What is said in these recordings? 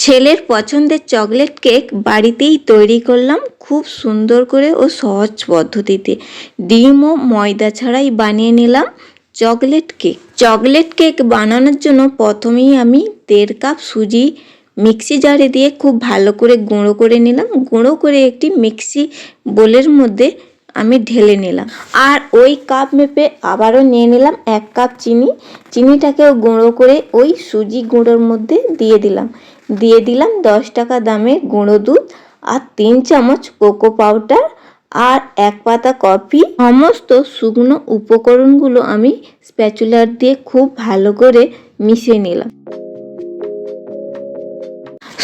ছেলের পছন্দের chocolate cake বাড়িতেই তৈরি করলাম খুব সুন্দর করে ও সহজ পদ্ধতিতে। ডিম ও ময়দা ছাড়াই বানিয়ে নিলাম চকলেট কেক। চকলেট কেক বানানোর জন্য প্রথমেই আমি দেড় কাপ সুজি মিক্সি জারে দিয়ে খুব ভালো করে গুঁড়ো করে নিলাম। গুঁড়ো করে একটি মিক্সি বোলের মধ্যে আমি ঢেলে নিলাম। আর ওই কাপ মেপে আবারও নিয়ে নিলাম এক কাপ চিনি। চিনিটাকেও গুঁড়ো করে ওই সুজি গুঁড়োর মধ্যে দিয়ে দিলাম। দিয়ে দিলাম দশ টাকা দামের গুঁড়ো দুধ আর তিন চামচ কোকো পাউডার আর এক পাতা কফি। সমস্ত শুকনো উপকরণগুলো আমি স্প্যাচুলার দিয়ে খুব ভালো করে মিশিয়ে নিলাম।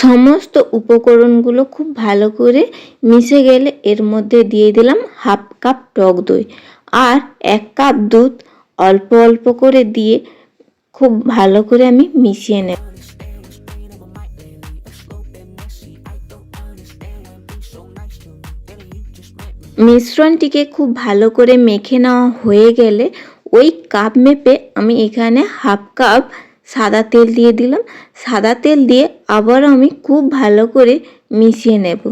সমস্ত উপকরণগুলো খুব ভালো করে মিশে গেলে এর মধ্যে দিয়ে দিলাম হাফ কাপ টক দই আর এক কাপ দুধ অল্প অল্প করে দিয়ে খুব ভালো করে আমি মিশিয়ে নেব। মিশ্রণটিকে খুব ভালো করে মেখে নেওয়া হয়ে গেলে ওই কাপ মেপে আমি এখানে হাফ কাপ সাদা তেল দিয়ে দিলাম। সাদা তেল দিয়ে আবার আমি খুব ভালো করে মিশিয়ে নেব।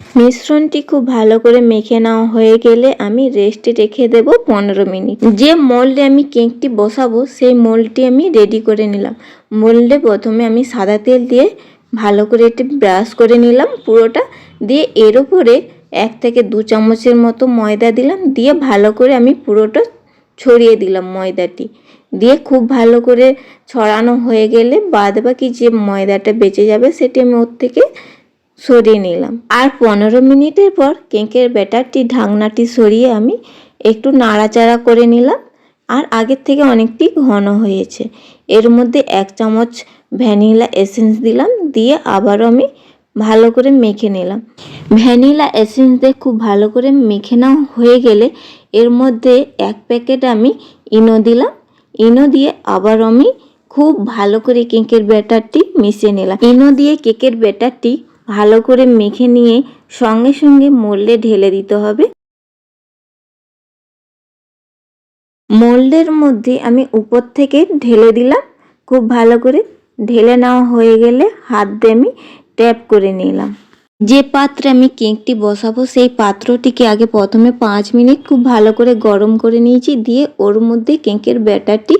মিশ্রণটি খুব ভালো করে মেখে নেওয়া হয়ে গেলে আমি রেস্টে রেখে দেব পনেরো মিনিট। যে মোল্ডে আমি কেকটি বসাবো, সেই মোল্ডটি আমি রেডি করে নিলাম। মোল্ডে প্রথমে আমি সাদা তেল দিয়ে ভালো করে একটু ব্রাশ করে নিলাম পুরোটা। দিয়ে এর উপরে এক থেকে দু চামচের মতো ময়দা দিলাম, দিয়ে ভালো করে আমি পুরোটা ছড়িয়ে দিলাম ময়দাটি। দিয়ে খুব ভালো করে ছড়ানো হয়ে গেলে বাদ বাকি যে ময়দাটা বেঁচে যাবে সেটি আমি ওর থেকে সরিয়ে নিলাম। আর পনেরো মিনিটের পর কেকের ব্যাটারটি, ঢাকনাটি সরিয়ে আমি একটু নাড়াচাড়া করে নিলাম। আর আগের থেকে অনেকটি ঘন হয়েছে। এর মধ্যে এক চামচ ভ্যানিলা এসেন্স দিলাম, দিয়ে আবারও আমি ভালো করে মেখে নিলাম। ভ্যানিলা এসেন্স দিয়ে খুব ভালো করে মেখে নেওয়া হয়ে গেলে এর মধ্যে এক প্যাকেট আমি ইনো দিলাম। ইনো দিয়ে আবার আমি খুব ভালো করে কেকের ব্যাটারটি মিশিয়ে নিলাম। ইনো দিয়ে কেকের ব্যাটারটি ভালো করে মেখে নিয়ে সঙ্গে সঙ্গে মোল্ডে ঢেলে দিতে হবে। মোল্ডের মধ্যে আমি উপর থেকে ঢেলে দিলাম। খুব ভালো করে ঢেলে নেওয়া হয়ে গেলে হাত দিয়ে আমি ট্যাপ করে নিলাম। যে পাত্রে আমি কেকটি বসাবো, সেই পাত্রটিকে আগে প্রথমে পাঁচ মিনিট খুব ভালো করে গরম করে নিয়েছি, দিয়ে ওর মধ্যে কেকের ব্যাটারটি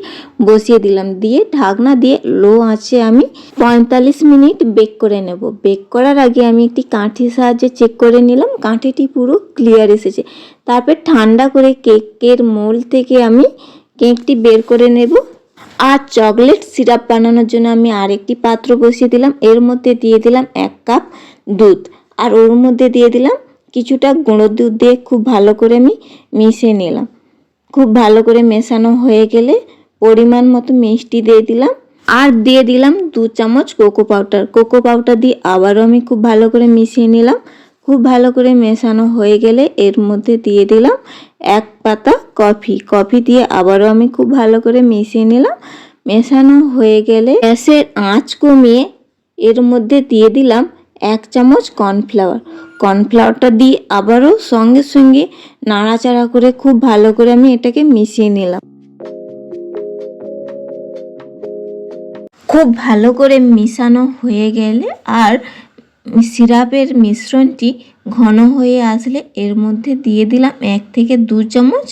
বসিয়ে দিলাম। দিয়ে ঢাকনা দিয়ে লো আঁচে আমি পঁয়তাল্লিশ মিনিট বেক করে নেব। বেক করার আগে আমি একটি কাঁঠির সাহায্যে চেক করে নিলাম, কাঁঠিটি পুরো ক্লিয়ার এসেছে। তারপর ঠান্ডা করে কেকের মোল থেকে আমি কেকটি বের করে নেব। আর চকলেট সিরাপ বানানোর জন্য আমি আরেকটি পাত্র বসিয়ে দিলাম। এর মধ্যে দিয়ে দিলাম এক কাপ দুধ। আর ওর মধ্যে দিয়ে দিলাম কিছুটা গুঁড়ো দুধ দিয়ে খুব ভালো করে আমি মিশিয়ে নিলাম। খুব ভালো করে মেশানো হয়ে গেলে পরিমাণ মতো মিষ্টি দিয়ে দিলাম। আর দিয়ে দিলাম দু চামচ কোকো পাউডার। কোকো পাউডার দিয়ে আবারও আমি খুব ভালো করে মিশিয়ে নিলাম। খুব ভালো করে মেশানো হয়ে গেলে এর মধ্যে দিয়ে দিলাম এক পাতা কফি। কফি দিয়ে আবারও আমি খুব ভালো করে মিশিয়ে নিলাম। মেশানো হয়ে গেলে গ্যাসের আঁচ কমিয়ে এর মধ্যে দিয়ে দিলাম এক চামচ কর্নফ্লাওয়ার। কর্নফ্লাওয়ারটা দিয়ে আবারও সঙ্গে সঙ্গে নাড়াচাড়া করে খুব ভালো করে আমি এটাকে মিশিয়ে নিলাম। খুব ভালো করে মিশানো হয়ে গেলে আর সিরাপের মিশ্রণটি ঘন হয়ে আসলে এর মধ্যে দিয়ে দিলাম এক থেকে দু চামচ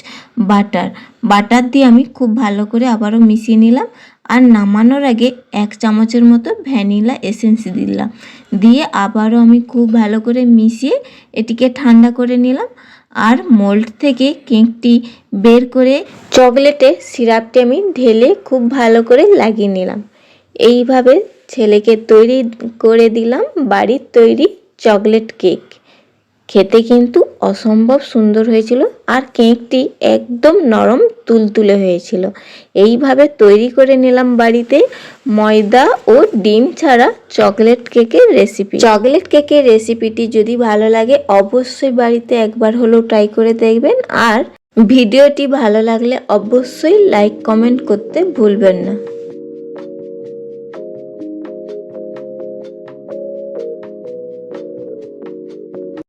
বাটার। বাটার দিয়ে আমি খুব ভালো করে আবারও মিশিয়ে নিলাম আর নামানোর আগে এক চামচের মতো ভ্যানিলা এসেন্স দিলাম। দিয়ে আবারও আমি খুব ভালো করে মিশিয়ে এটিকে ঠান্ডা করে নিলাম আর মোল্ড থেকে কেকটি বের করে চকলেটে সিরাপটি আমি ঢেলে খুব ভালো করে লাগিয়ে নিলাম। এইভাবে ছেলেকে তৈরি করে দিলাম, বাড়ির তৈরি চকলেট কেক। খেতে কিন্তু অসম্ভব সুন্দর হয়েছিল আর কেকটি একদম নরম তুলতুলে হয়েছিল। এইভাবে তৈরি করে নিলাম বাড়িতে ময়দা ও ডিম ছাড়া চকলেট কেকের রেসিপি। চকলেট কেকের রেসিপিটি যদি ভালো লাগে অবশ্যই বাড়িতে একবার হলেও ট্রাই করে দেখবেন আর ভিডিওটি ভালো লাগলে অবশ্যই লাইক, কমেন্ট করতে ভুলবেন না।